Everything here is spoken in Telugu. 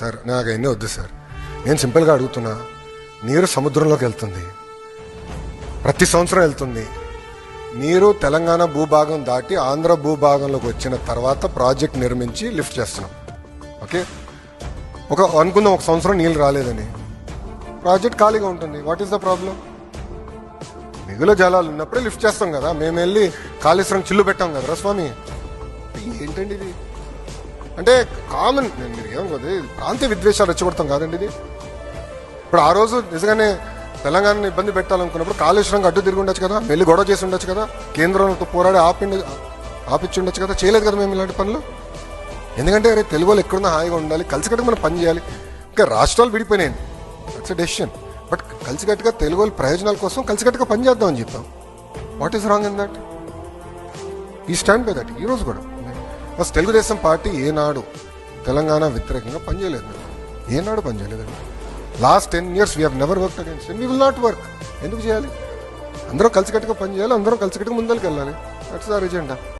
సార్ నాకు ఎన్ని వద్దు సార్. నేను సింపుల్గా అడుగుతున్నా నీరు సముద్రంలోకి వెళ్తుంది. ప్రతి సంవత్సరం వెళ్తుంది. నీరు తెలంగాణ భూభాగం దాటి ఆంధ్ర భూభాగంలోకి వచ్చిన తర్వాత ప్రాజెక్ట్ నిర్మించి లిఫ్ట్ చేస్తున్నాం. ఓకే? ఒక అనుకుందాం ఒక సంవత్సరం నీళ్ళు రాలేదని. ప్రాజెక్ట్ ఖాళీగా ఉంటుంది. వాట్ ఈస్ ద ప్రాబ్లం మిగుల జలాలు ఉన్నప్పుడే లిఫ్ట్ చేస్తాం కదా. మేము వెళ్ళి కాళేశ్వరం చిల్లు పెట్టాం కదా స్వామి. ఏంటండి ఇది? అంటే కామన్ నేను మీరు ఏమనుకోదు ప్రాంతీయ విద్వేషాలు రెచ్చగొడతాం కాదండి ఇది. ఇప్పుడు ఆ రోజు నిజంగానే తెలంగాణని ఇబ్బంది పెట్టాలనుకున్నప్పుడు కాళేశ్వరంకి అడ్డు తిరిగి ఉండొచ్చు కదా వెళ్ళి గొడవ చేసి ఉండొచ్చు కదా కేంద్రంతో పోరాడి ఆపి ఆపిచ్చి ఉండొచ్చు కదా చేయలేదు కదా మేము ఇలాంటి పనులు? ఎందుకంటే అరే తెలుగు వాళ్ళు ఎక్కడున్నా హాయిగా ఉండాలి కలిసికట్టుగా మనం పని చేయాలి. ఇంకా రాష్ట్రాలు విడిపోయినాయి. దట్స్ డెసిషన్ బట్ కలిసికట్టుగా తెలుగు వాళ్ళ ప్రయోజనాల కోసం కలిసికట్టుగా పనిచేద్దామని చెప్పాం. What is wrong in that we stand by that ఈ రోజు కూడా. ఫస్ట్ తెలుగుదేశం పార్టీ ఏనాడు తెలంగాణ వ్యతిరేకంగా పనిచేయలేదు ఏనాడు పనిచేయలేదండి last ten years we never work against we will not work ఎందుకు చేయాలి? అందరూ కలిసికట్టుగా పనిచేయాలి అందరూ కలిసికట్టుగా ముందరికి వెళ్ళాలి దట్స్ ఆర్ ఎజెండా